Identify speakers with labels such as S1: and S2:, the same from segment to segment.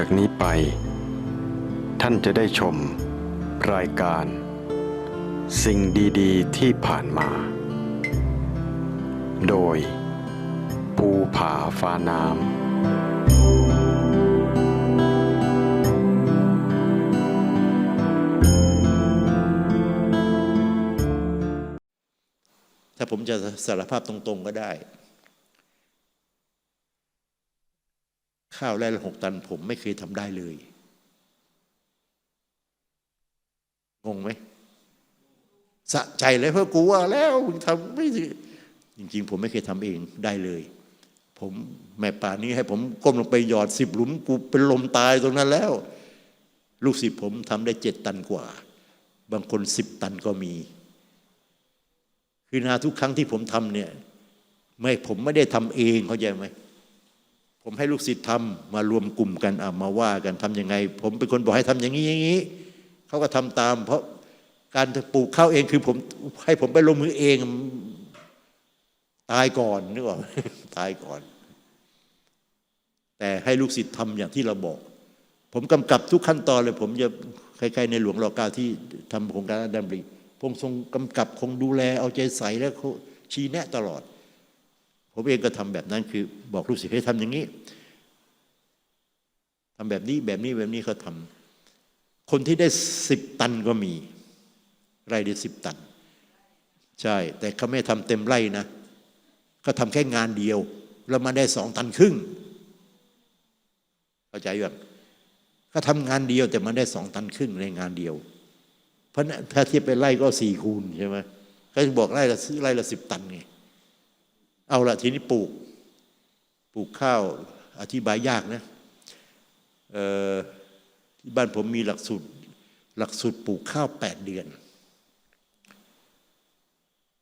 S1: จากนี้ไป ท่านจะได้ชม รายการ สิ่งดีๆ ที่ผ่านมา โดย ภูผาฟ้าน้ำ
S2: ถ้าผมจะสารภาพตรงๆก็ได้ ข้าวไร่ละหกตัน ผมไม่เคยทำได้เลยงงไหมสะใจเลยเพราะกูว่าแล้วมึงทำไม่ถึงจริงๆ ผมไม่เคยทำเองได้เลย ผมแม่ป่านนี้ให้ผมก้มลงไปหยอดสิบหลุม กูเป็นลมตายตรงนั้นแล้ว ลูกศิษย์ผมทำได้เจ็ดตันกว่า บางคนสิบตันก็มี คือนาทุกครั้งที่ผมทำเนี่ย ไม่ผมไม่ได้ทำเองเข้าใจไหม ผมให้ลูกศิษย์ทำมารวมกลุ่มกันอะมาว่ากันทำยังไง ผมเป็นคนบอกให้ทำอย่างนี้อย่างนี้เขาก็ทำตาม เพราะการปลูกข้าวเองคือผมให้ผมไปลงมือเองตายก่อนนึกออกตายก่อน แต่ให้ลูกศิษย์ทำอย่างที่เราบอก ผมกำกับทุกขั้นตอนเลย ผมจะคล้ๆในหลวงรอเก้าที่ทำโครงการดำริพงทรงกำกับคงดูแลเอาใจใส่และชี้แนะตลอด ผมเองก็ทำแบบนั้นคือบอกลูกศิษย์ให้ทำอย่างนี้ทำแบบนี้แบบนี้แบบนี้เขาทำคนที่ได้สิบตันก็มีไร่ได้สิบตัน ใช่ แต่เขาไม่ทำเต็มไร่นะเขาทำแค่งานเดียว แล้วมาได้สองตันครึ่งเข้าใจยังเขาทำงานเดียวแต่มันได้สองตันครึ่งในงานเดียว เพราะถ้าเทียบไปไร่ก็สี่คูณใช่ไหมก็จะบอกไร่ละไร่ละสิบตันไง เอาละทีนี้ปลูก ปลูกข้าวอธิบายยากนะที่บ้านผมมีหลักสูตรหลักสูตรปลูกข้าวแปดเดือน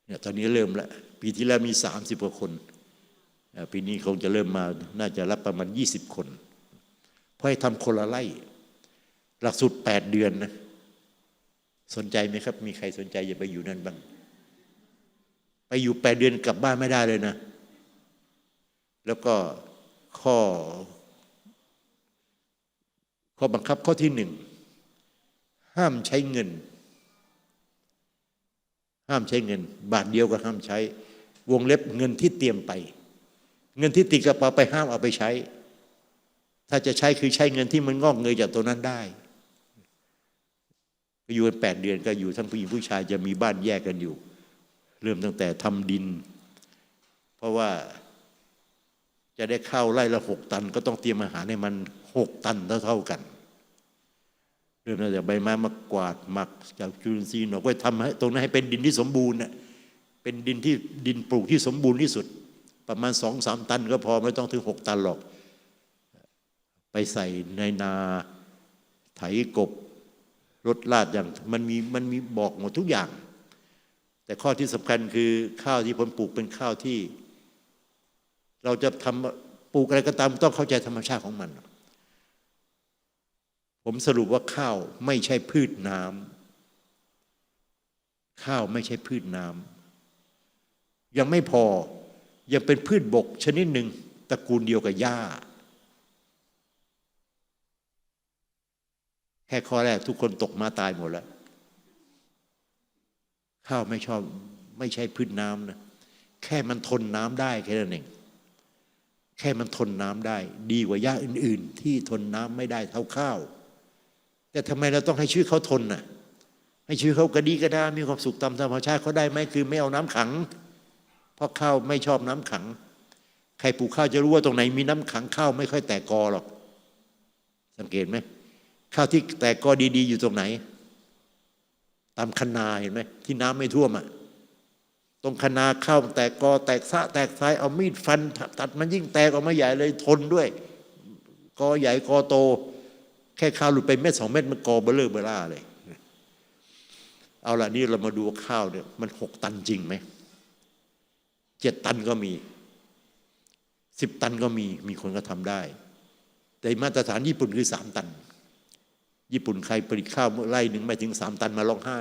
S2: เนี่ยตอนนี้เริ่มแล้วปีที่แล้วมีสามสิบกว่าคน ปีนี้คงจะเริ่มมาน่าจะรับประมาณยี่สิบคน เพราะให้ทำคนละไร่หลักสูตรแปดเดือนนะสนใจไหมครับ มีใครสนใจจะไปอยู่นั่นบ้าง ไปอยู่แปดเดือนกลับบ้านไม่ได้เลยนะ แล้วก็ข้อ ข้อบังคับข้อที่หนึ่ง ห้ามใช้เงิน ห้ามใช้เงิน บาทเดียวก็ห้ามใช้ วงเล็บเงินที่เตรียมไป เงินที่ติดกระเป๋าไปห้ามเอาไปใช้ ถ้าจะใช้คือใช้เงินที่มันงอกเงยจากตัวนั้นได้อยู่กันแปดเดือนก็อยู่ทั้งผู้หญิงผู้ชายจะมีบ้านแยกกันอยู่ เริ่มตั้งแต่ทำดิน เพราะว่าจะได้ข้าวไร่ละหกตัน ก็ต้องเตรียมอาหารให้มันหกตันเท่าๆกัน เริ่มตั้งแต่ใบไม้มากวาดหมักจากจุลินทรีย์หนอกไว้ทำให้ตรงนั้นให้เป็นดินที่สมบูรณ์เป็นดินที่ดินปลูกที่สมบูรณ์ที่สุด ประมาณสองสามตัน ก็พอไม่ต้องถึงหกตันหรอก ไปใส่ในนาไถกบรถลาดอย่างมันมีมันมีบอกหมดทุกอย่าง แต่ข้อที่สำคัญคือข้าวที่ผมปลูกเป็นข้าวที่ เราจะทำปลูกอะไรก็ตามต้องเข้าใจธรรมชาติของมัน ผมสรุปว่าข้าวไม่ใช่พืชน้ำข้าวไม่ใช่พืชน้ำยังไม่พอยังเป็นพืชบกชนิดหนึ่งตระกูลเดียวกับหญ้า แค่ข้อแรกทุกคนตกมาตายหมดแล้ว ข้าวไม่ชอบไม่ใช่พืชน้ำนะแค่มันทนน้ำได้แค่นั้นเองแค่มันทนน้ำได้ ดีกว่าหญ้าอื่น ๆ ที่ทนน้ำไม่ได้เท่าข้าว แต่ทำไมเราต้องให้ชื่อเขาทนน่ะ ให้ชื่อเขากระดีกระดามีความสุขตามธรรมชาติเขาได้ไหมคือไม่เอาน้ำขัง เพราะข้าวไม่ชอบน้ำขัง ใครปลูกข้าวจะรู้ว่าตรงไหนมีน้ำขังข้าวไม่ค่อยแตกกอหรอก สังเกตไหมข้าวที่แตกกอดี ๆ อยู่ตรงไหน ตามคนาเห็นไหมที่น้ำไม่ท่วมอะตรงคนนาข้าวแตกกอแตกสะแตกสายเอามีดฟัน ตัดมันยิ่งแตกออกมาใหญ่เลยทนด้วย กอใหญ่กอโต แค่ข้าวหลุดไปเม็ดสองเม็ดมันกอเบลอเบล่าเลย เอาละนี่เรามาดูข้าวเนี่ยมันหกตันจริงไหมเจ็ดตันก็มีสิบตันก็มีมีคนก็ทำได้ แต่มาตรฐานญี่ปุ่นคือสามตัน ญี่ปุ่นใครผลิตข้าวไร่หนึ่งไม่ถึงสามตันมาร้องไห้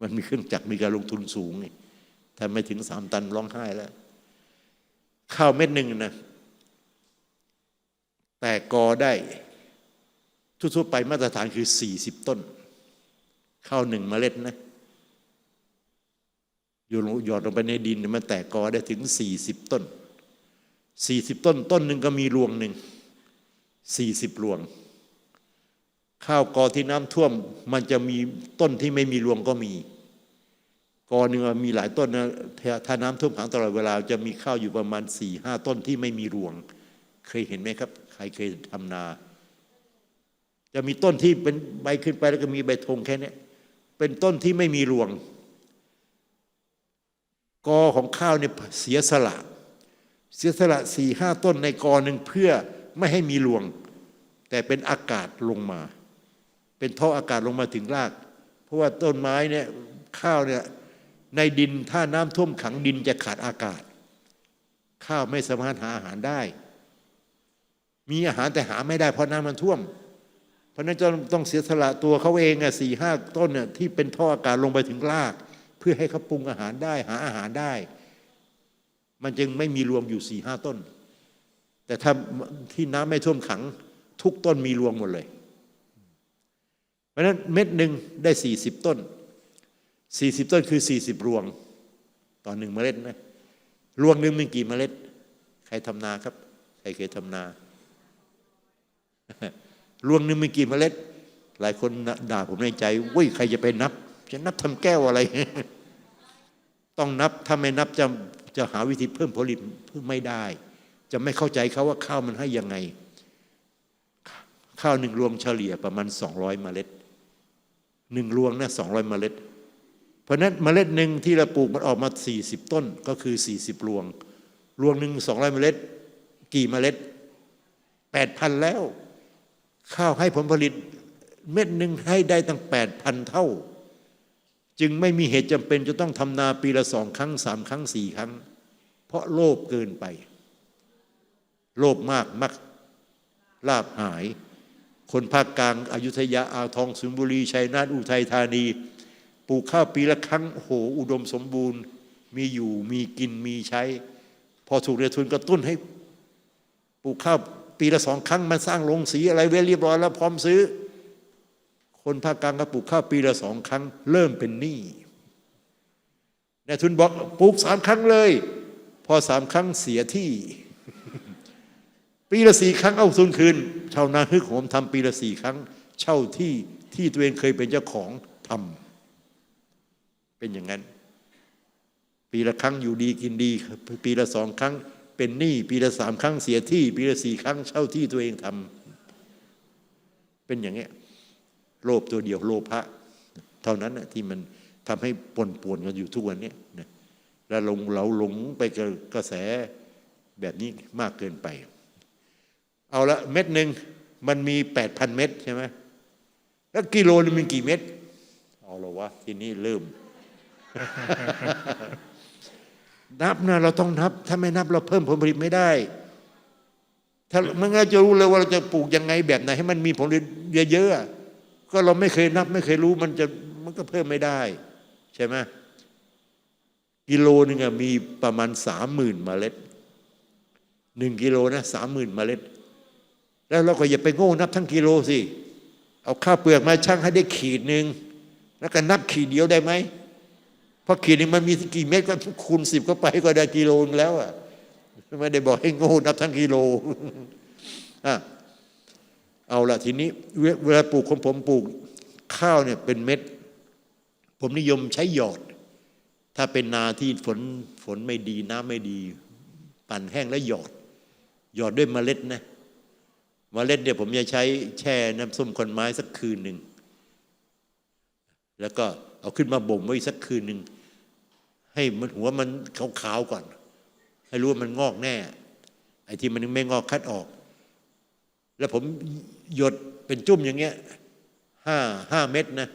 S2: มันมีเครื่องจักรมีการลงทุนสูงไงถ้าไม่ถึงสามตันร้องไห้แล้ว ข้าวเม็ดหนึ่งนะแต่กอได้ ทั่วๆไปมาตรฐานคือ40ต้น ข้าวหนึ่งเมล็ดนะโยนหยอดลงไปในดินมันแตกกอได้ถึง40ต้น40ต้นต้นหนึ่งก็มีรวงหนึ่ง40รวง ข้าวกอที่น้ำท่วม มันจะมีต้นที่ไม่มีรวงก็มี กอหนึ่งมีหลายต้นนะถ้าถ้าน้ำท่วมขังตลอดเวลา จะมีข้าวอยู่ประมาณ4ี่ห้าต้นที่ไม่มีรวง เคยเห็นไหมครับ ใครเคยทำนา จะมีต้นที่เป็นใบขึ้นไปแล้วก็มีใบธงแค่นี้เป็นต้นที่ไม่มีรวง กอของข้าวเนี่ยเสียสละ เสียสละสี่ห้าต้นในกอหนึ่งเพื่อไม่ให้มีรวง แต่เป็นอากาศลงมา เป็นท่ออากาศลงมาถึงราก เพราะว่าต้นไม้เนี่ยข้าวเนี่ยในดินถ้าน้ำท่วมขังดินจะขาดอากาศ ข้าวไม่สามารถหาอาหารได้ มีอาหารแต่หาไม่ได้เพราะน้ำมันท่วม เพราะนั้นจะต้องเสียสละตัวเขาเองอะสี่ห้าต้นเนี่ยที่เป็นท่ออากาศลงไปถึงราก เพื่อให้เขาปรุงอาหารได้ หาอาหารได้ มันจึงไม่มีรวงอยู่สี่ห้าต้น แต่ถ้าที่น้ำไม่ท่วมขัง ทุกต้นมีรวงหมดเลย เพราะนั้นเม็ดหนึ่งได้สี่สิบต้นสี่สิบต้นคือสี่สิบรวง ต่อหนึ่งเมล็ดนะรวงหนึ่งมีกี่เมล็ด ใครทำนาครับ ใครเคยทำนารวงหนึ่งมีกี่เมล็ด หลายคนด่าผมในใจเว้ยใครจะไปนับ จะนับทำแก้วอะไร ต้องนับถ้าไม่นับจะจะหาวิธีเพิ่มผลิตเพิ่มไม่ได้ จะไม่เข้าใจเขาว่าข้าวมันให้ยังไง ข้าวหนึ่งรวงเฉลี่ยประมาณ 200 เมล็ด หนึ่งรวงนะ200เมล็ด เพราะนั้นเมล็ดหนึ่งที่เราปลูกมันออกมา 40 ต้นก็คือ 40 รวง รวงหนึ่ง200เมล็ด กี่เมล็ด8,000แล้ว ข้าวให้ผลผลิตเม็ดหนึ่งให้ได้ตั้ง8,000เท่า จึงไม่มีเหตุจำเป็นจะต้องทำนาปีละสองครั้งสามครั้งสี่ครั้ง เพราะโลภเกินไป โลภมากมักลาบหาย คนภาคกลางอายุทยาอ่าวทองสุพรรณบุรีชัยนาทอุทัยธานี ปลูกข้าวปีละครั้งโหอุดมสมบูรณ์ มีอยู่มีกินมีใช้ พอถูกเรือทุนกระตุ้นให้ปลูกข้าวปีละสองครั้งมันสร้างโรงสีอะไรไว้เรียบร้อยแล้วพร้อมซื้อ คนภาคกลางก็ปลูกข้าวปีละสองครั้ง เริ่มเป็นหนี้นายทุนบอกปลูกสามครั้งเลย พอสามครั้งเสียที่ ปีละสี่ครั้งเอาทุนคืนชาวนาฮึกโหมทำปีละสี่ครั้ง เช่าที่ที่ตัวเองเคยเป็นเจ้าของทำเป็นอย่างนั้น ปีละครั้งอยู่ดีกินดี ปีละสองครั้ง เป็นหนี้ปีละสามครั้งเสียที่ ปีละสี่ครั้ง เช่าที่ตัวเองทำเป็นอย่างเงี้ยโลภตัวเดียวโลภะเท่านั้นนะที่มันทำให้ปนป่วนกันอยู่ทุกวันนี้นะแล้วลงเราหลงไปกับกระแสแบบนี้มากเกินไป เอาละเม็ดหนึ่งมันมีแปดพันเม็ดใช่ไหมแล้วกิโลนึงมีกี่เม็ดเอาละวะทีนี้เริ่ม นับนะเราต้องนับ ถ้าไม่นับเราเพิ่มผลผลิตไม่ได้ ถ้ามันก็จะรู้เลยว่าเราจะปลูกยังไงแบบไหนให้มันมีผลผลิตเยอะๆก็เราไม่เคยนับ ไม่เคยรู้มันจะมันก็เพิ่มไม่ได้ ใช่ไหมกิโลหนึ่งอะมีประมาณสามหมื่นเมล็ดหนึ่งกิโลนะสามหมื่นเมล็ด แล้วเราก็อย่าไปโง่นับทั้งกิโลสิ เอาข้าวเปลือกมาชั่งให้ได้ขีดหนึ่งแล้วก็นับขีดเดียวได้ไหมเพราะขีดนึงมันมีกี่เม็ดก็คูณสิบก็ไปก็ได้กิโลนึงแล้วอะไม่ได้บอกให้โง่นับทั้งกิโลอะเอาละทีนี้เวเวลาปลูกของผมปลูกข้าวเนี่ยเป็นเม็ด ผมนิยมใช้หยอด ถ้าเป็นนาที่ฝนฝนไม่ดีน้ำไม่ดี ปั่นแห้งแล้วหยอด หยอดด้วยเมล็ดนะ มเมล็ดเนี่ยผมจะใช้แช่น้ำส้มคนไม้สักคืนหนึ่ง แล้วก็เอาขึ้นมาบ่มไว้สักคืนหนึ่ง ให้มันหัวมันขาวๆก่อน ให้รู้ว่ามันงอกแน่ ไอ้ที่มันยังไม่งอกคัดออก แล้วผมหยดเป็นจุ่มอย่างเงี้ยห้าห้าเม็ดนะ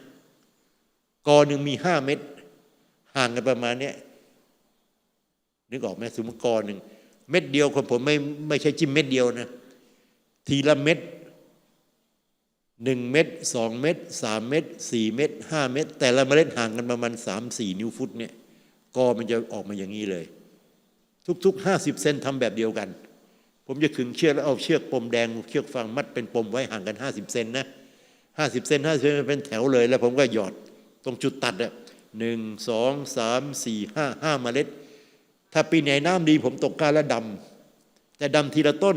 S2: กอหนึ่งมีห้าเม็ดห่างกันประมาณเนี้ยนึกออกไหมสมมติกอหนึ่งเม็ดเดียวของผมไม่ไม่ใช่จิ้มเม็ดเดียวนะ ทีละเม็ดหนึ่งเม็ดสองเม็ดสามเม็ดสี่เม็ดห้าเม็ดแต่ละเมล็ดห่างกันประมาณสามสี่นิ้วฟุตเนี่ยกอมันจะออกมาอย่างนี้เลย ทุกๆห้าสิบเซนทำแบบเดียวกัน ผมจะขึงเชือกแล้วเอาเชือกปมแดงเชือกฟางมัดเป็นปมไว้ห่างกัน50เซนนะ50เซน50เซนเป็นแถวเลย แล้วผมก็หยอดตรงจุดตัดอะหนึ่งสองสามสี่ห้าห้าเมล็ด ถ้าปีไหนน้ำดีผมตกกาแล้วดำแต่ดำทีละต้น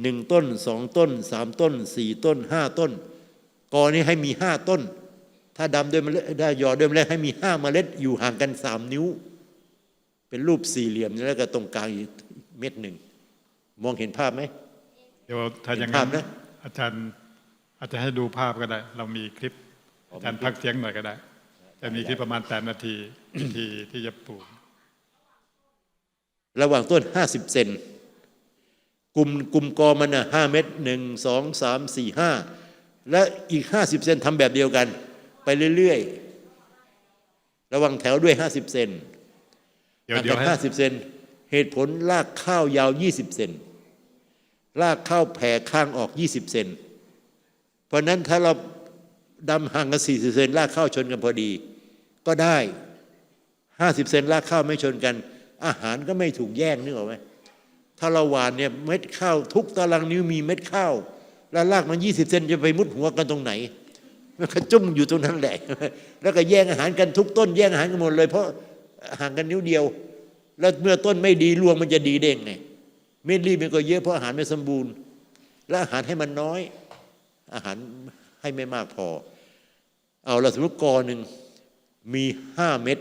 S2: หนึ่งต้นสองต้นสามต้นสี่ต้นห้าต้น กอนี้ให้มีห้าต้น ถ้าดำด้วยเมล็ดได้หยอดด้วยเมล็ดให้มีห้าเมล็ดอยู่ห่างกันสามนิ้ว เป็นรูปสี่เหลี่ยมแล้วก็ตรงกลางอีกเม็ดหนึ่งมองเห็นภาพไหม
S3: เดี๋ยวถ้าอย่าง
S2: เห็นภา
S3: นั้
S2: พ
S3: น
S2: นะ
S3: อาจารย์อาจจะให้ดูภาพก็ได้ เรามีคลิป
S2: อ๋อ
S3: อาจารย์
S2: มีคลิป
S3: พักเสียงหน่อยก็ได้ จะมีคลิปประมาณแปดนาทีที่ที่จะปลูก
S2: ระหว่างต้น50เซน กลุ่มกลุ่มกอมันนะห้าเม็ดหนึ่งสองสามสี่ห้าและอีก50เซนทำแบบเดียวกัน ไปเรื่อยๆ ระวังแถวด้วย50เซน
S3: เดี๋ยว
S2: ห่าง
S3: เดี๋ย
S2: กั
S3: วนให้
S2: 50เซนเหตุผลลากข้าวยาว20เซนลากข้าวแผ่ข้างออก20เซนเพราะฉะนั้นถ้าเราดำห่างกัน40เซนลากข้าวชนกันพอดี ก็ได้50เซนลากข้าวไม่ชนกัน อาหารก็ไม่ถูกแย่งนึกออกไหม ถ้าเราหวานเนี่ยเม็ดข้าวทุกตารางนิ้วมีเม็ดข้าวแล้วลากมัน20เซนจะไปมุดหัวกันตรงไหน มันก็จุ่มอยู่ตรงนั้นแหละ แล้วก็แย่งอาหารกันทุกต้น แย่งอาหารกันหมดเลย เพราะห่างกันนิ้วเดียว แล้วเมื่อต้นไม่ดีรวงมันจะดีเด้งไงเม็ดรีบมันก็เยอะเพราะอาหารไม่สมบูรณ์ และอาหารให้มันน้อย อาหารให้ไม่มากพอ เอาละสมมติกอหนึ่งมีห้าเม็ด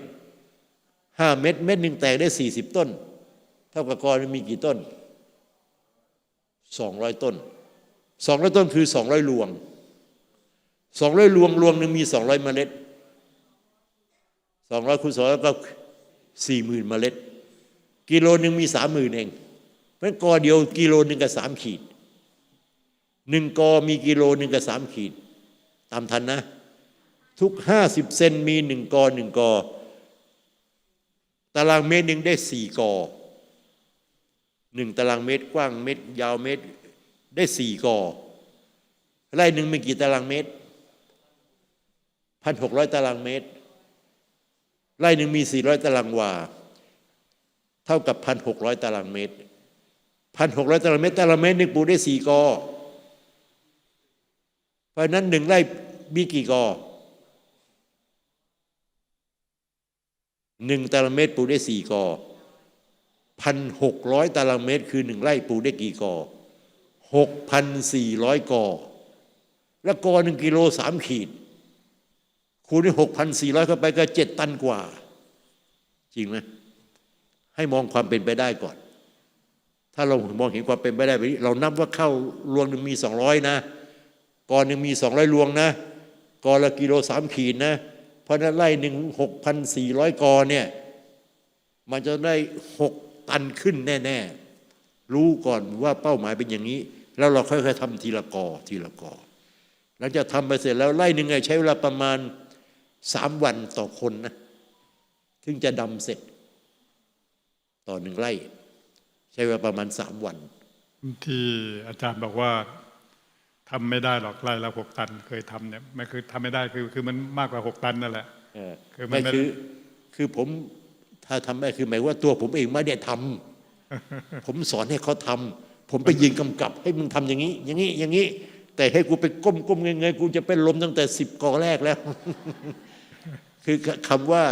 S2: ห้าเม็ดเม็ดหนึ่งแตกได้สี่สิบต้น เท่ากับกอนมีกี่ต้นสองร้อยต้นสองร้อยต้นคือสองร้อยรวงสองร้อยรวงรวงหนึ่งมีสองร้อยเมล็ดสองร้อยคูณสองร้อยก็สี่หมื่นเมล็ด กิโลหนึ่งมีสามหมื่นเองเพราะงั้นกอเดียวกิโลหนึ่งกับสามขีดหนึ่งกอมีกิโลหนึ่งกับสามขีด ตามทันนะ ทุกห้าสิบเซนมีหนึ่งกอหนึ่งกอตารางเมตรหนึ่งได้สี่กอ หนึ่งตารางเมตรกว้างเมตร ยาวเมตรได้สี่กอไร่หนึ่งมีกี่ตารางเมตรพันหกร้อยตารางเมตร ไร่หนึ่งมีสี่ร้อยตารางวา เท่ากับพันหกร้อยตารางเมตรพันหกร้อยตารางเมตรตารางเมตรหนึ่งปลูกได้สี่กอเพราะฉะนั้นหนึ่งไร่มีกี่กอหนึ่งตารางเมตรปลูกได้สี่กอ พันหกร้อยตารางเมตร คือหนึ่งไร่ปลูกได้กี่กอหกพันสี่ร้อยกอ แล้วกอหนึ่งกิโลสามขีด คูณด้วยหกพันสี่ร้อยเข้าไปก็เจ็ดตันกว่า จริงไหมให้มองความเป็นไปได้ก่อน ถ้าเรามองเห็นความเป็นไปได้แบบนี้เรานับว่าเข้ารวงหนึ่งมีสองร้อยนะกอหนึ่งมีสองร้อยรวงนะกอละกิโลสามขีดนะ เพราะนั้นไร่หนึ่งหกพันสี่ร้อยกอเนี่ย มันจะได้หก ตันขึ้นแน่ ๆ รู้ก่อนว่าเป้าหมายเป็นอย่างนี้ แล้วเราค่อยๆทำทีละกอทีละกอหลังจากทำไปเสร็จแล้วไร่หนึ่งใช้เวลาประมาณสามวันต่อคนนะถึงจะดำเสร็จ ต่อหนึ่งไร่ใช้เวลาประมาณสามวัน
S3: ที่อาจารย์บอกว่าทำไม่ได้หรอกไร่ละหกตัน เคยทำเนี่ยไม่คือทำไม่ได้คือคือมันมากกว่าหกตันนั่นแหละ
S2: เออ
S3: คือมัน
S2: ไม่
S3: ไม่
S2: คือคือผม ถ้าทำไม่คือหมายว่าตัวผมเองไม่ได้ทำผมสอนให้เขาทำผมไปยืนกำกับ ให้มึงทำอย่างนี้ อย่างนี้อย่างนี้ แต่ให้กูไปก้มก้มเงยเงยกูจะเป็นลมตั้งแต่สิบกอแรกแล้ว คือคำว่า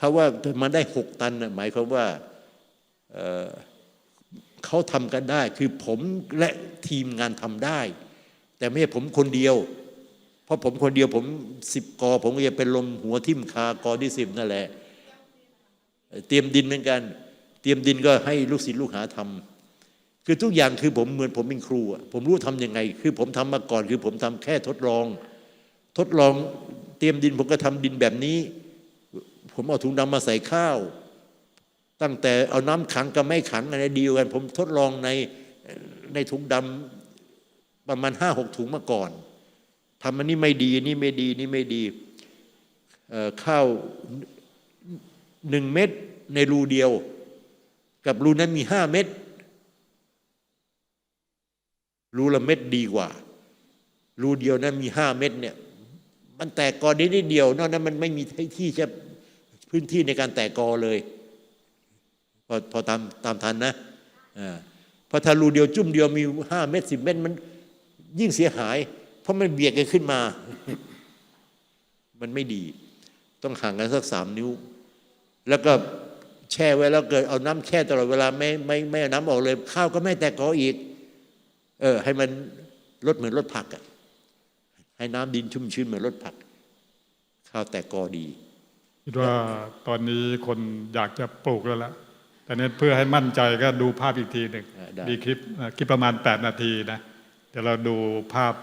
S2: คำว่ามันได้หกตันน่ะหมายความว่าเอ่อเขาทำกันได้ คือผมและทีมงานทำได้ แต่ไม่ใช่ผมคนเดียว เพราะผมคนเดียวผมสิบกอ ผมก็จะเป็นลมหัวทิ่มคากอที่สิบนั่นแหละ เตรียมดินเหมือนกัน เตรียมดินก็ให้ลูกศิษย์ลูกหาทำคือทุกอย่างคือผมเหมือนผมเป็นครูอะผมรู้ทำยังไง คือผมทำมาก่อน คือผมทำแค่ทดลอง ทดลองเตรียมดินผมก็ทำดินแบบนี้ ผมเอาถุงดำมาใส่ข้าว ตั้งแต่เอาน้ำขังกับไม่ขังอะไรดีลกัน ผมทดลองในในถุงดำประมาณห้าหกถุงมาก่อนทำอันนี้ไม่ดีนี่ไม่ดีนี่ไม่ดีข้าว หนึ่งเม็ดในรูเดียว กับรูนั้นมีห้าเม็ดรูละเม็ดดีกว่า รูเดียวนั้นมีห้าเม็ดเนี่ยมันแตกกอได้นิดเดียวนอกนั้นมันไม่มีที่จะพื้นที่ในการแตกกอเลย พอพอตามตามทันนะอ่าพราะถ้ารูเดียวจุ่มเดียวมีห้าเม็ดสิบเม็ดมันยิ่งเสียหาย เพราะมันเบียดกันขึ้นมา มันไม่ดี ต้องห่างกันสักสามนิ้ว แล้วก็แช่ไว้แล้วเกิดเอาน้ำแช่ตลอดเวลาไม่ไม่ไม่เอาน้ำออกเลย ข้าวก็ไม่แตกกออีก เออ ให้มันลดเหมือนลดผักอะให้น้ำดินชุ่มชื้นเหมือนลดผัก ข้าวแตกกอดี
S3: คิดว่าตอนนี้คนอยากจะปลูกแล้วล่ะแต่เนี้เพื่อให้มั่นใจก็ดูภาพอีกทีหนึ่ง
S2: อ่าได้
S3: มีคลิปอ่าคลิปประมาณ 8 นาทีนะเดี๋ยวเราดูภาพ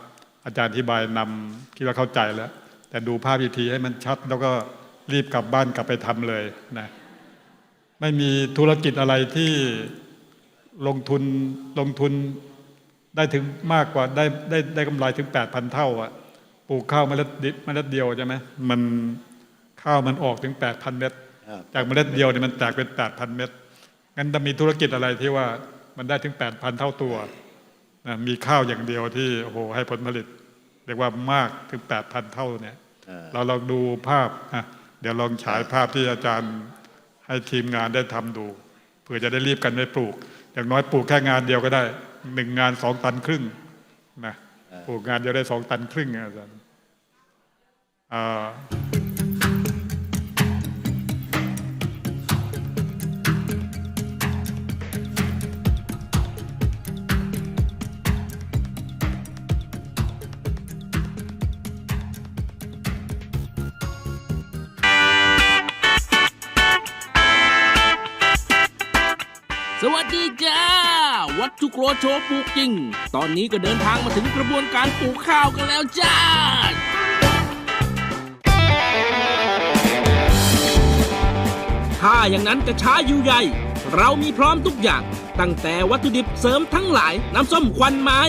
S3: อาจารย์อธิบายนำคิดว่าเข้าใจแล้ว แต่ดูภาพอีกทีให้มันชัดแล้วก็ รีบกลับบ้านกลับไปทำเลยนะไม่มีธุรกิจอะไรที่ลงทุนลงทุนได้ถึงมากกว่าได้ได้ได้กำไรถึง 8,000 เท่าอะปลูกข้าวเมล็ดดิเมล็ดเดียวใช่ไหมมันข้าวมันออกถึง 8,000 เม็ด
S2: ครับ
S3: จากเมล็ดเดียวเนี่ยมันแตกเป็น 8,000 เม็ดงั้นจะมีธุรกิจอะไรที่ว่ามันได้ถึง 8,000 เท่าตัวนะมีข้าวอย่างเดียวที่โอ้โหให้ผลผลิต เรียกว่ามากถึง 8,000 เท่าเนี่ย
S2: อ่า
S3: เราลองดูภาพอะ เดี๋ยวลองฉายภาพที่อาจารย์ให้ทีมงานได้ทำดูเพื่อจะได้รีบกันไปปลูก อย่างน้อยปลูกแค่งานเดียวก็ได้หนึ่งงานสองตันครึ่งนะปลูกงานเดียวได้สองตันครึ่งอาจารย์อ่า
S4: วัตถุโกรโชปลูกจริง ตอนนี้ก็เดินทางมาถึงกระบวนการปลูกข้าวกันแล้วจ้าถ้าอย่างนั้นจะช้าอยู่ใหญ่ เรามีพร้อมทุกอย่าง ตั้งแต่วัตถุดิบเสริมทั้งหลาย น้ำส้มควันไม้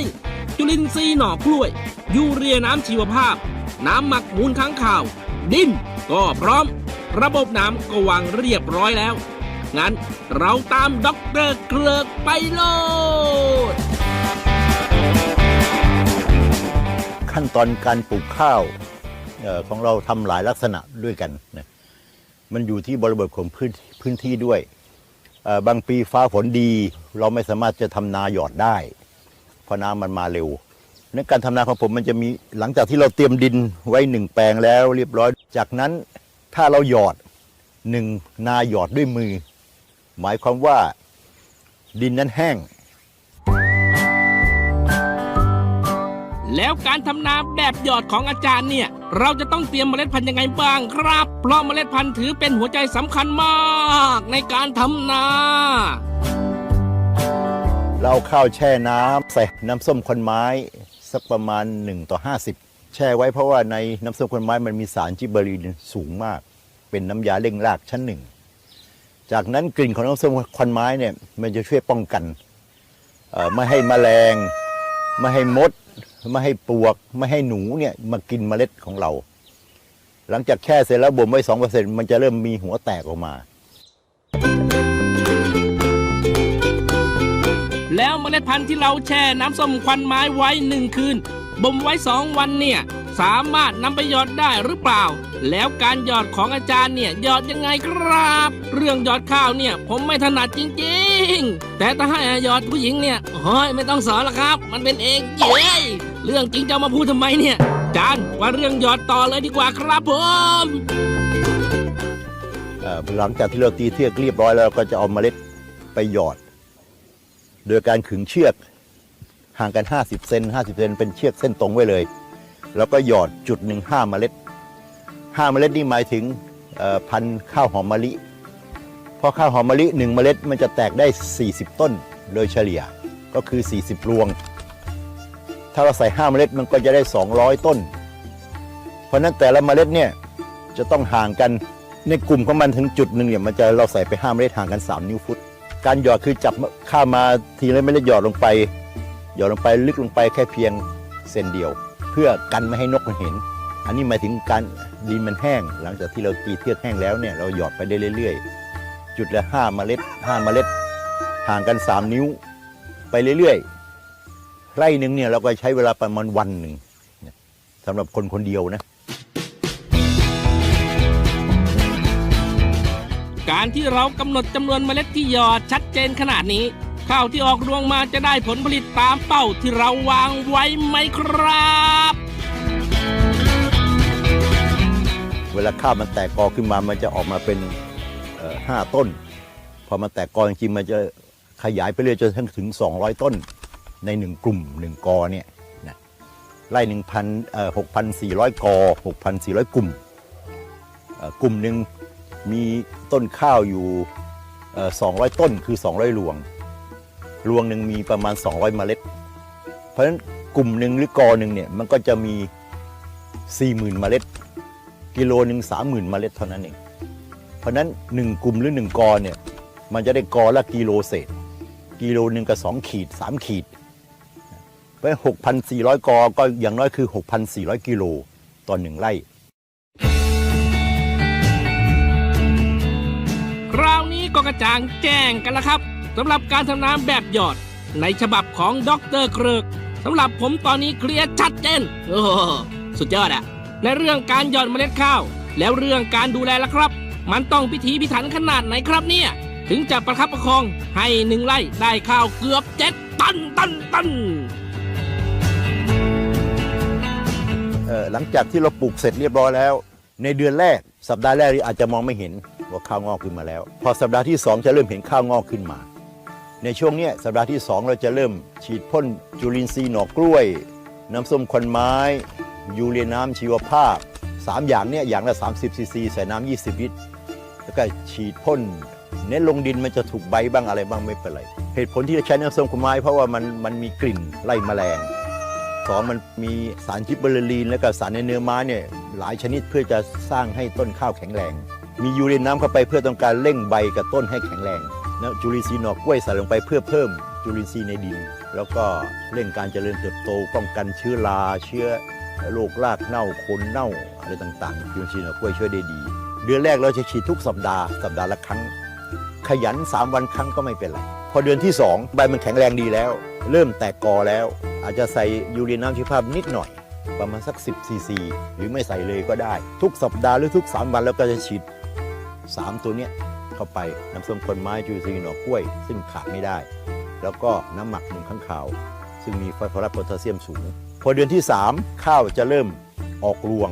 S4: จุลินทรีย์หน่อกล้วย ยูเรียน้ำชีวภาพ น้ำหมักมูลค้างข่าว ดินก็พร้อม ระบบน้ำก็วางเรียบร้อยแล้ว งั้นเราตามด็อกเตอร์เกลือกไปโลด
S5: ขั้นตอนการปลูกข้าวเออของเราทำหลายลักษณะด้วยกันนะมันอยู่ที่บริบทของพื้นพื้นที่ด้วยเอ่อบางปีฟ้าฝนดี เราไม่สามารถจะทำนาหยอดได้ เพราะน้ำมันมาเร็วในการทำนาของผมมันจะมีหลังจากที่เราเตรียมดินไว้หนึ่งแปลงแล้วเรียบร้อย จากนั้นถ้าเราหยอดหนึ่งนาหยอดด้วยมือ หมายความว่า ดินนั้นแห้ง
S4: แล้วการทำนาแบบหยอดของอาจารย์เนี่ย เราจะต้องเตรียมเมล็ดพันธุ์ยังไงบ้างครับ เพราะเมล็ดพันธุ์ถือเป็นหัวใจสำคัญมากในการทำนา
S5: เราเอาข้าวแช่น้ำใส่น้ำส้มควันไม้ สักประมาณ 1 ต่อ 50 แช่ไว้เพราะว่าในน้ำส้มควันไม้มันมีสารจิบเบอรีนสูงมาก เป็นน้ำยาเร่งรากชั้นหนึ่ง จากนั้นกลิ่นของน้ำส้มควันไม้เนี่ยมันจะช่วยป้องกันไม่ให้แมลง ไม่ให้มด ไม่ให้ปลวก ไม่ให้หนูเนี่ยมากินเมล็ดของเรา หลังจากแช่เสร็จแล้วบ่มไว้สองเปอร์เซ็นต์มันจะเริ่มมีหัวแตกออกมา
S4: แล้วเมล็ดพันธุ์ที่เราแช่น้ำส้มควันไม้ไว้หนึ่งคืนบ่มไว้สองวันเนี่ย สามารถนำไปหยอดได้หรือเปล่า แล้วการหยอดของอาจารย์เนี่ยหยอดยังไงครับ เรื่องหยอดข้าวเนี่ยผมไม่ถนัดจริงๆ แต่ถ้าให้หยอดผู้หญิงเนี่ยโอ้ยไม่ต้องสอนละครับ มันเป็นเองเย้ยเรื่องจริงจะมาพูดทำไมเนี่ยอาจารย์ว่าเรื่องหยอดต่อเลยดีกว่าครับผม
S5: หลังจากที่เราตีเทือกเรียบร้อยแล้วเราก็จะเอาเมล็ดไปหยอด โดยการขึงเชือกห่างกัน 50 เซน50 เซนเป็นเชือกเส้นตรงไว้เลย แล้วก็หยอดจุดหนึ่งห้าเมล็ดห้าเมล็ดนี่หมายถึงพันธุ์ข้าวหอมมะลิเพราะข้าวหอมมะลิหนึ่งเมล็ดมันจะแตกได้ 40 ต้นโดยเฉลี่ยก็คือ 40 รวง ถ้าเราใส่ห้าเมล็ดมันก็จะได้ 200 ต้น เพราะนั้นแต่ละเมล็ดเนี่ยจะต้องห่างกันในกลุ่มของมันถึงจุดหนึ่งเนี่ยมันจะเราใส่ไปห้าเมล็ดห่างกัน 3 นิ้วฟุต การหยอดคือจับข้ามาทีละเมล็ดหยอดลงไป หยอดลงไปลึกลงไปแค่เพียงเซนเดียว เพื่อกันไม่ให้นกมันเห็น อันนี้หมายถึงการดินมันแห้ง หลังจากที่เราตีเทือกแห้งแล้วเนี่ยเราหยอดไปได้เรื่อย ๆ จุดละห้าเมล็ดห้าเมล็ดห่างกัน 3 นิ้วไปเรื่อยๆไร่หนึ่งเนี่ยเราก็ใช้เวลาประมาณวันหนึ่งสำหรับคนคนเดียวนะ
S4: การที่เรากำหนดจำนวนเมล็ดที่หยอดชัดเจนขนาดนี้ ข้าวที่ออกรวงมาจะได้ผลผลิตตามเป้าที่เราวางไว้ไหมครับ
S5: เวลาข้าวมันแตกกอขึ้นมามันจะออกมาเป็นห้าต้น พอมันแตกกอจริงๆมันจะขยายไปเรื่อยจนถึง 200 ต้นในหนึ่งกลุ่มหนึ่งกอเนี่ยนะไร่หนึ่งพันหกพันสี่ร้อยกอหกพันสี่ร้อยกลุ่มกลุ่มหนึ่งมีต้นข้าวอยู่สองร้อยต้นคือ 200รวง รวงหนึ่งมีประมาณ 200 เมล็ด เพราะฉะนั้นกลุ่มหนึ่งหรือกอหนึ่งเนี่ยมันก็จะมี 40,000 เมล็ด กิโลหนึ่งสามหมื่นเมล็ดเท่านั้นเอง เพราะนั้นหนึ่งกลุ่มหรือหนึ่งกอเนี่ยมันจะได้กอละกิโลเศษ กิโลหนึ่งกับสองขีดสามขีด เพราะหกพันสี่ร้อยกอก็อย่างน้อยคือหกพันสี่ร้อยกิโลต่อหนึ่งไร่
S4: คราวนี้ก็กระจ่างแจ้งกันแล้วครับ สำหรับการทำน้ำแบบหยอด ในฉบับของดรเกริกสำหรับผมตอนนี้เคลียร์ชัดเจนโอ้โหสุดยอดอะในเรื่องการหยอดเมล็ดข้าว แล้วเรื่องการดูแลล่ะครับ มันต้องพิถีพิถันขนาดไหนครับเนี่ย ถึงจะประคับประคองให้หนึ่งไร่ได้ข้าวเกือบเจ็ดตันตันตัน
S5: เอ่อหลังจากที่เราปลูกเสร็จเรียบร้อยแล้ว ในเดือนแรก สัปดาห์แรกนี่อาจจะมองไม่เห็นว่าข้าวงอกขึ้นมาแล้ว พอสัปดาห์ที่ 2 จะเริ่มเห็นข้าวงอกขึ้นมา ในช่วงนี้สัปดาห์ที่ 2 เราจะเริ่มฉีดพ่นจุลินทรีย์หนอกกล้วย น้ำส้มควันไม้ ยูเรียน้ำชีวภาพ 3 อย่างเนี่ยอย่างละ 30ซีซีใส่น้ำ20 ลิตร แล้วก็ฉีดพ่นเน้นลงดินมันจะถูกใบบ้างอะไรบ้างไม่เป็นไร เหตุผลที่จะใช้น้ำส้มควันไม้ เพราะว่ามันมันมีกลิ่นไล่แมลงสองมันมีสารจิบเบอร์ลีน และก็สารในเนื้อไม้เนี่ยหลายชนิดเพื่อจะสร้างให้ต้นข้าวแข็งแรง มียูเรียนน้ำเข้าไปเพื่อต้องการเร่งใบกับต้นให้แข็งแรง จุลินทรีย์หนอกกล้วยใส่ลงไปเพื่อเพิ่มจุลินทรีย์ในดิน แล้วก็เร่งการเจริญเติบโตป้องกันเชื้อราเชื้อโรครากเน่าโคนเน่าอะไรต่างๆจุลินทรีย์หนอกกล้วยช่วยได้ดี เดือนแรกเราจะฉีดทุกสัปดาห์สัปดาห์ละครั้ง ขยัน 3 วันครั้งก็ไม่เป็นไรพอเดือนที่ 2 ใบมันแข็งแรงดีแล้ว เริ่มแตกกอแล้ว อาจจะใส่ยูเรียน้ำชีวภาพนิดหน่อยประมาณสัก 10 ซีซี หรือไม่ใส่เลยก็ได้ ทุกสัปดาห์หรือทุก 3 วันแล้วก็จะฉีด 3 ตัวเนี้ย เข้าไป น้ำส้มคนไม้จูซีหน่อกล้วย ซึ่งขาดไม่ได้ แล้วก็น้ำหมักหนึ่งข้างขาว ซึ่งมีฟอสฟอรัสโพแทสเซียมสูง พอเดือนที่ 3 ข้าวจะเริ่มออกรวง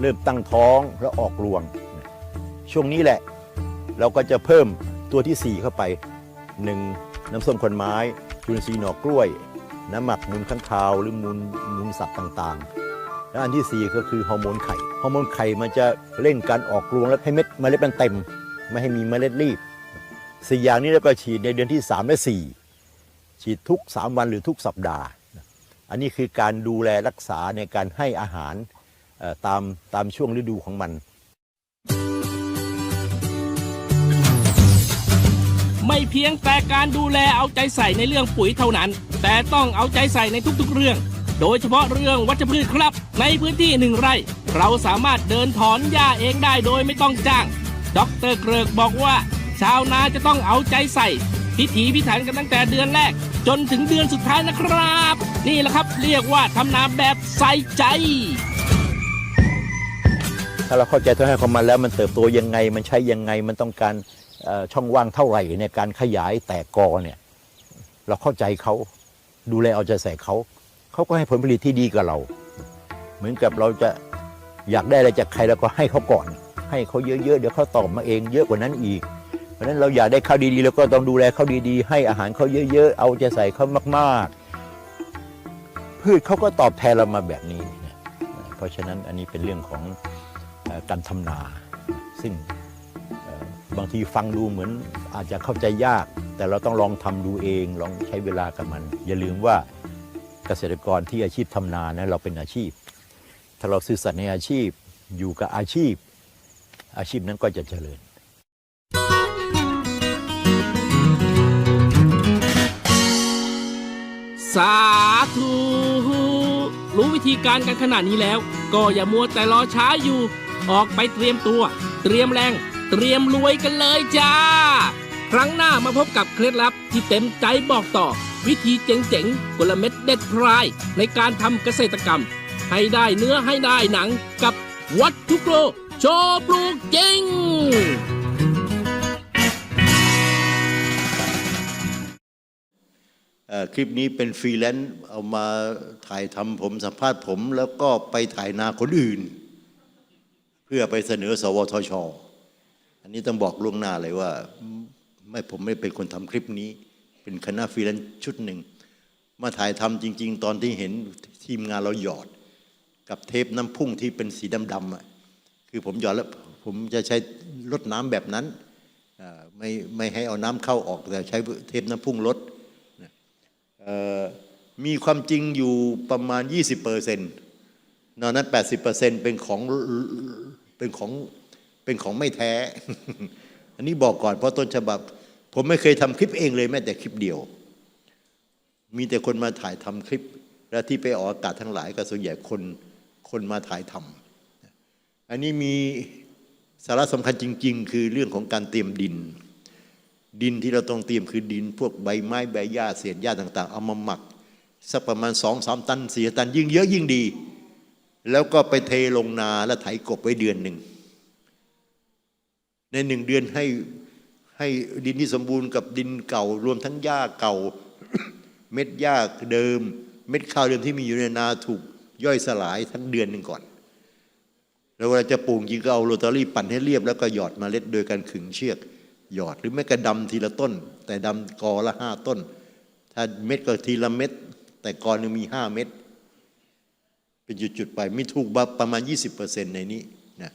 S5: เริ่มตั้งท้องแล้วออกรวง ช่วงนี้แหละ เราก็จะเพิ่มตัวที่ 4 เข้าไป 1. น้ำส้มคนไม้จุลทรีย์หน่อกล้วย น้ำหมักมูลข้างคาวหรือมูลมูลสัตว์ต่างๆ และอันที่ 4 ก็คือฮอร์โมนไข่ฮอร์โมนไข่มันจะเร่งการออกรวงและให้เม็ดเมล็ดมันเต็ม ไม่ให้มีเมล็ดรีบสี่อย่างนี้แล้วก็ฉีดในเดือนที่ 3 และ 4 ฉีดทุก 3 วันหรือทุกสัปดาห์ อันนี้คือการดูแลรักษาในการให้อาหารตามตามช่วงฤดูของมัน
S4: ไม่เพียงแต่การดูแลเอาใจใส่ในเรื่องปุ๋ยเท่านั้น แต่ต้องเอาใจใส่ในทุกๆเรื่อง โดยเฉพาะเรื่องวัชพืชครับ ในพื้นที่หนึ่งไร่ เราสามารถเดินถอนหญ้าเองได้โดยไม่ต้องจ้าง ด็อกเตอร์เกริกบอกว่า ชาวนาจะต้องเอาใจใส่ พิถีพิถันกันตั้งแต่เดือนแรก จนถึงเดือนสุดท้ายนะครับ นี่แหละครับเรียกว่าทำนาแบบใส่ใจ
S5: ถ้าเราเข้าใจต้นให้ของมันแล้วมันเติบโตยังไงมันใช้ยังไงมันต้องการเอ่อช่องว่างเท่าไหร่ในการขยายแตกกอเนี่ยเราเข้าใจเขาดูแลเอาใจใส่เขาเขาก็ให้ผลผลิตที่ดีกับเรา เหมือนกับเราจะอยากได้อะไรจากใครเราก็ให้เขาก่อน ให้เขาเยอะๆเดี๋ยวเขาตอบมาเองเยอะกว่านั้นอีก เพราะฉะนั้นเราอยากได้ข้าวดีๆเราก็ต้องดูแลเขาดีๆ ให้อาหารเขาเยอะๆ เอาใจใส่เขามากๆ พืชเขาก็ตอบแทนเรามาแบบนี้นะเพราะฉะนั้นอันนี้เป็นเรื่องของอการทำนา ซึ่งบางทีฟังดูเหมือนอาจจะเข้าใจยาก แต่เราต้องลองทำดูเองลองใช้เวลากับมัน อย่าลืมว่าเกษตรกรที่อาชีพทำนานะเราเป็นอาชีพ ถ้าเราซื่อสัตย์ในอาชีพอยู่กับอาชีพ อาชีพนั้นก็จะเจริญ
S4: สาธุรู้วิธีการกันขนาดนี้แล้ว ก็อย่ามัวแต่รอช้าอยู่ ออกไปเตรียมตัว เตรียมแรง เตรียมรวยกันเลยจ้า ครั้งหน้ามาพบกับเคล็ดลับที่เต็มใจบอกต่อ วิธีเจ๋งๆกลเม็ดเด็ดพราย ในการทำเกษตรกรรม ให้ได้เนื้อให้ได้หนังกับวัตถุโปร โชว์ปลูกจริง
S5: คลิปนี้เป็นฟรีแลนซ์เอามาถ่ายทำผมสัมภาษณ์ผม แล้วก็ไปถ่ายนาคนอื่น เพื่อไปเสนอ สวทช อันนี้ต้องบอกล่วงหน้าเลยว่า ไม่ผมไม่เป็นคนทำคลิปนี้ เป็นคณะฟรีแลนซ์ชุดหนึ่ง มาถ่ายทำจริง ๆ ตอนที่เห็นทีมงานเราหยอด กับเทปน้ำพุ่งที่เป็นสีดำๆอะ คือผมหยอดแล้วผมจะใช้ลดน้ำแบบนั้นไม่ไม่ให้เอาน้ำเข้าออกแต่ใช้เทปน้ำพุ่งลดมีความจริงอยู่ประมาณ 20เปอร์เซ็นต์นอกนั้น 80เปอร์เซ็นเป็นของเป็นของเป็นของไม่แท้ อันนี้บอกก่อนเพราะต้นฉบับ ผมไม่เคยทำคลิปเองเลยแม้แต่คลิปเดียว มีแต่คนมาถ่ายทำคลิป และที่ไปออกอากาศทั้งหลายก็ส่วนใหญ่คนคนมาถ่ายทำ อันนี้มีสาระสำคัญจริง ๆ คือเรื่องของการเตรียมดิน ดินที่เราต้องเตรียมคือดิน พวกใบไม้ใบหญ้าเศษหญ้าต่าง ๆ เอามาหมัก สักประมาณสองสามตันสี่ตันยิ่งเยอะยิ่งดี แล้วก็ไปเทลงนาแล้วไถกบไว้เดือนหนึ่ง ในหนึ่งเดือนให้ให้ดินที่สมบูรณ์กับดินเก่ารวมทั้งหญ้าเก่าเม็ดหญ้าเดิม เม็ดข้าวเดิมที่มีอยู่ในนาถูกย่อยสลายทั้งเดือนหนึ่งก่อน แล้วเวลาจะปลูกจริงก็เอาโรตารี่ปั่นให้เรียบแล้วก็หยอดเมล็ดโดยการขึงเชือก หยอดหรือไม่กระดำทีละต้น แต่ดำกอละห้าต้น ถ้าเม็ดก็ทีละเม็ด แต่กอนึงมีห้าเม็ดเป็นจุดๆไปมีถูกประมาณ 20%ในนี้นะ